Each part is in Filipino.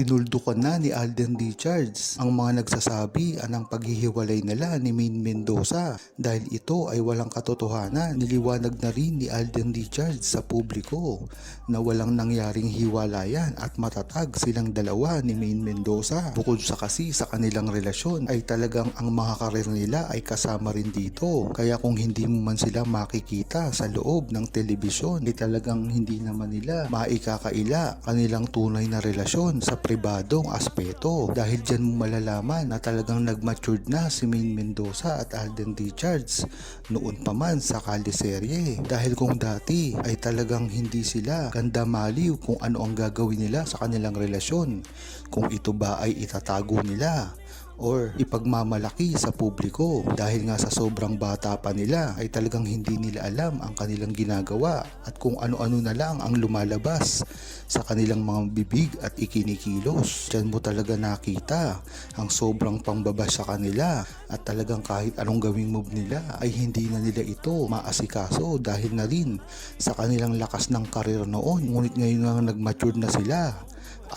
Tinuldukan na ni Alden Richards ang mga nagsasabi anang paghihiwalay nila ni Main Mendoza dahil ito ay walang katotohanan. Niliwanag na rin ni Alden Richards sa publiko na walang nangyaring hiwalayan at matatag silang dalawa ni Main Mendoza. Bukod sa kasi sa kanilang relasyon ay talagang ang mga karir nila ay kasama rin dito. Kaya kung hindi mo man sila makikita sa loob ng telebisyon ay talagang hindi naman nila maikakaila kanilang tunay na relasyon sa pribadong aspeto. Dahil dyan mo malalaman na talagang nagmatured na si Main Mendoza at Alden Richards noon pa man sa kaliserye. Dahil kung dati ay talagang hindi sila ganda maliw kung ano ang gagawin nila sa kanilang relasyon. Kung ito ba ay itatago nila or ipagmamalaki sa publiko dahil nga sa sobrang bata pa nila ay talagang hindi nila alam ang kanilang ginagawa at kung ano-ano na lang ang lumalabas sa kanilang mga bibig at ikinikilos. Diyan mo talaga nakita ang sobrang pangbabas sa kanila at talagang kahit anong gawing move nila ay hindi na nila ito maasikaso dahil na rin sa kanilang lakas ng karir noon. Ngunit ngayon nga nag-mature na sila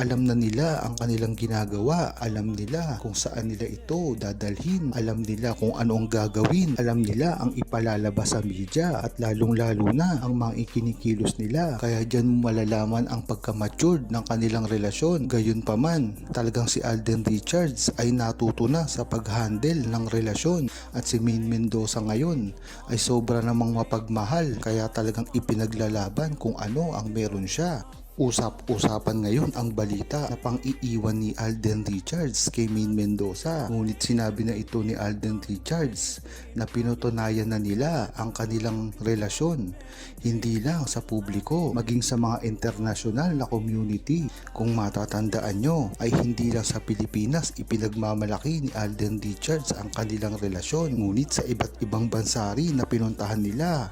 alam na nila ang kanilang ginagawa, alam nila kung saan nila ito dadalhin, alam nila kung ano ang gagawin, alam nila ang ipalalabas sa media at lalong lalo na ang mga ikinikilos nila. Kaya dyan malalaman ang pagka-matured ng kanilang relasyon. Gayun pa man, talagang si Alden Richards ay natuto na sa pag-handle ng relasyon at si Main Mendoza ngayon ay sobra namang mapagmahal kaya talagang ipinaglalaban kung ano ang meron siya. Usap-usapan ngayon ang balita na pang-iiwan ni Alden Richards kay Main Mendoza. Ngunit sinabi na ito ni Alden Richards na pinutunayan na nila ang kanilang relasyon. Hindi lang sa publiko, maging sa mga international na community. Kung matatandaan nyo, ay hindi lang sa Pilipinas ipinagmamalaki ni Alden Richards ang kanilang relasyon. Ngunit sa iba't ibang bansa rin na pinuntahan nila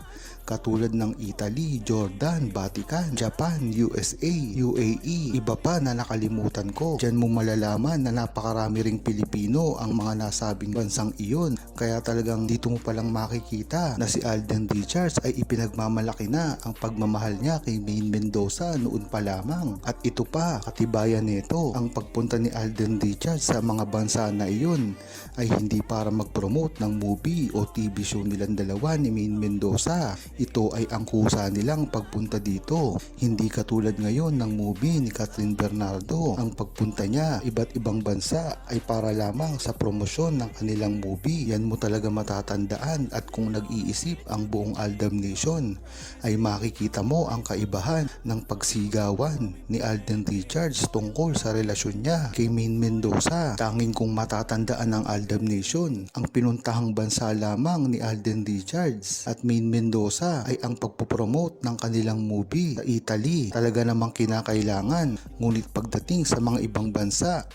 katulad ng Italy, Jordan, Vatican, Japan, USA, UAE, iba pa na nakalimutan ko. Diyan mo malalaman na napakarami ring Pilipino ang mga nasabing bansang iyon. Kaya talagang dito mo palang makikita na si Alden Richards ay ipinagmamalaki na ang pagmamahal niya kay Main Mendoza noon pa lamang. At ito pa, katibayan nito, ang pagpunta ni Alden Richards sa mga bansa na iyon ay hindi para mag-promote ng movie o TV show nilang dalawa ni Main Mendoza. Ito ay ang kusa nilang pagpunta dito. Hindi katulad ngayon ng movie ni Catherine Bernardo. Ang pagpunta niya iba't ibang bansa ay para lamang sa promosyon ng kanilang movie. Yan mo talaga matatandaan at kung nag-iisip ang buong Aldam Nation ay makikita mo ang kaibahan ng pagsigawan ni Alden Richards tungkol sa relasyon niya kay Main Mendoza. Tanging kung matatandaan ng Aldam Nation ang pinuntahang bansa lamang ni Alden Richards at Main Mendoza ay ang pagpopromote ng kanilang movie sa Italy. Talaga namang kinakailangan. Ngunit pagdating sa mga ibang bansa,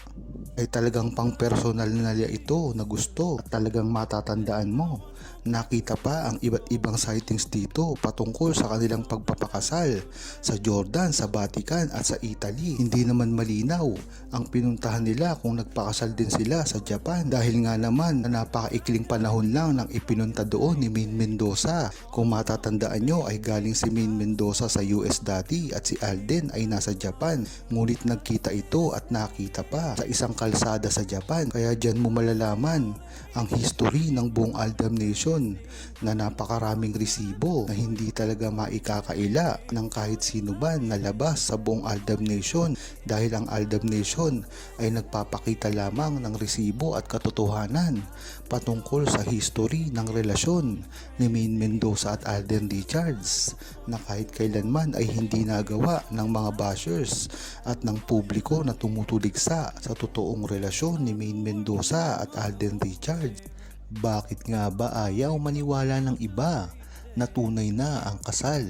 ay talagang pang personal na ito na gusto at talagang matatandaan mo. Nakita pa ang iba't ibang sightings dito patungkol sa kanilang pagpapakasal sa Jordan, sa Vatican at sa Italy. Hindi naman malinaw ang pinuntahan nila kung nagpakasal din sila sa Japan dahil nga naman na napakaikling panahon lang nang ipinunta doon ni Main Mendoza. Kung matatandaan nyo ay galing si Main Mendoza sa US dati at si Alden ay nasa Japan. Ngunit nagkita ito at nakita pa sa isang kalsada sa Japan. Kaya dyan mo malalaman ang history ng buong Aldam Nation na napakaraming resibo na hindi talaga maikakaila ng kahit sino man na labas sa buong Aldam Nation dahil ang Aldam Nation ay nagpapakita lamang ng resibo at katotohanan patungkol sa history ng relasyon ni Main Mendoza at Alden Richards na kahit kailanman ay hindi nagawa ng mga bashers at ng publiko na tumutuligsa sa totoong relasyon ni Main Mendoza at Alden Richards. Bakit nga ba ayaw maniwala ng iba na tunay na ang kasal?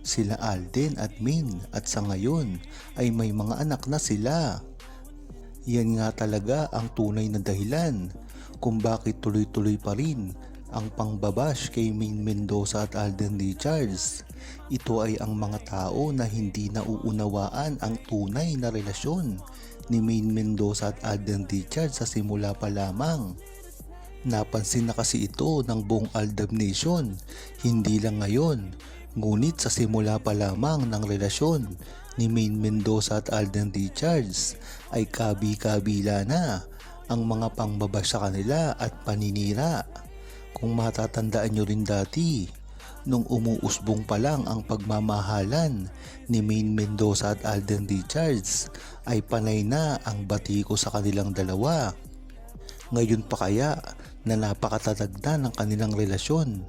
Sila Alden at Main at sa ngayon ay may mga anak na sila. Yan nga talaga ang tunay na dahilan kung bakit tuloy-tuloy pa rin ang pangbabash kay Main Mendoza at Alden Richards. Ito ay ang mga tao na hindi nauunawaan ang tunay na relasyon ni Main Mendoza at Alden Richards sa simula pa lamang. Napansin na kasi ito ng buong Aldab Nation, hindi lang ngayon, Ngunit sa simula pa lamang ng relasyon ni Maine Mendoza at Alden Richards ay kabi-kabila na ang mga pangbaba sa kanila at paninira. Kung matatandaan nyo rin dati, nung umuusbong pa lang ang pagmamahalan ni Maine Mendoza at Alden Richards ay panay na ang batiko sa kanilang dalawa. Ngayon pa kaya na napakatatag na ng kanilang relasyon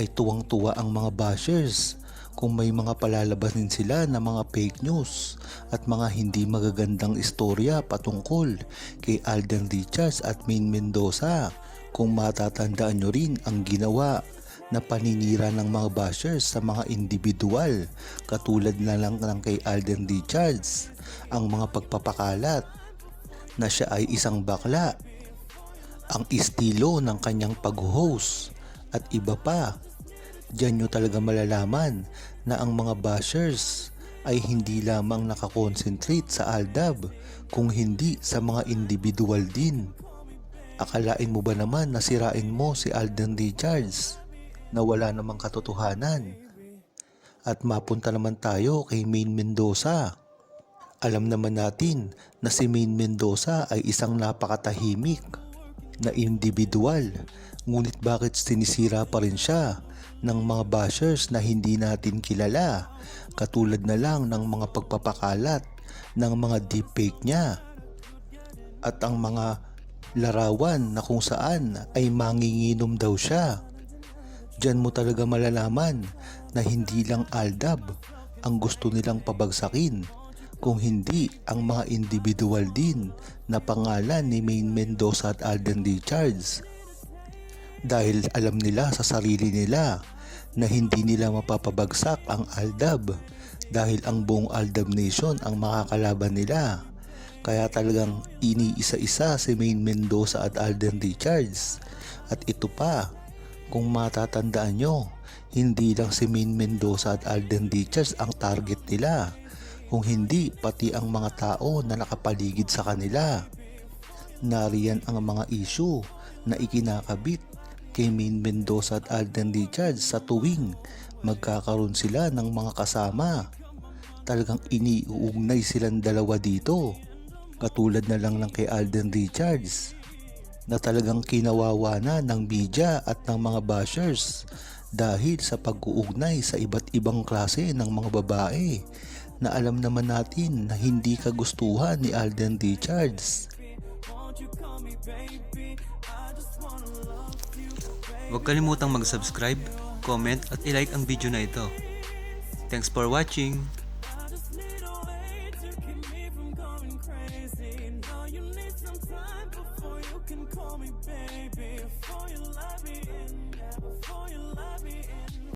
ay tuwang-tuwa ang mga bashers kung may mga palalabasin sila na mga fake news at mga hindi magagandang istorya patungkol kay Alden Richards at Maine Mendoza. Kung matatandaan nyo rin ang ginawa na paninira ng mga bashers sa mga individual katulad na lang ng kay Alden Richards ang mga pagpapakalat na siya ay isang bakla ang estilo ng kanyang pag-host at iba pa. Diyan nyo talaga malalaman na ang mga bashers ay hindi lamang nakakonsentrate sa Aldab kung hindi sa mga individual din. Akalain mo ba naman na sirain mo si Alden Richards na wala namang katotohanan? At mapunta naman tayo kay Maine Mendoza. Alam naman natin na si Maine Mendoza ay isang napakatahimik na individual. Ngunit bakit sinisira pa rin siya ng mga bashers na hindi natin kilala katulad na lang ng mga pagpapakalat ng mga deepfake niya at ang mga larawan na kung saan ay manginginom daw siya. Diyan mo talaga malalaman na hindi lang Aldab ang gusto nilang pabagsakin kung hindi ang mga individual din na pangalan ni Maine Mendoza at Alden Richards. Dahil alam nila sa sarili nila na hindi nila mapapabagsak ang Aldab dahil ang buong Aldab Nation ang makakalaban nila. Kaya talagang iniisa-isa si Maine Mendoza at Alden Richards. At ito pa, kung matatandaan nyo, hindi lang si Maine Mendoza at Alden Richards ang target nila kung hindi pati ang mga tao na nakapaligid sa kanila. Nariyan ang mga issue na ikinakabit kay Maine Mendoza at Alden Richards sa tuwing magkakaroon sila ng mga kasama. Talagang iniuugnay silang dalawa dito. Katulad na lang ng kay Alden Richards na talagang kinawawa na ng media at ng mga bashers dahil sa pag-uugnay sa iba't ibang klase ng mga babae na alam naman natin na hindi kagustuhan ni Alden Richards. Huwag kalimutang mag-subscribe, comment at ilike ang video na ito. Thanks for watching!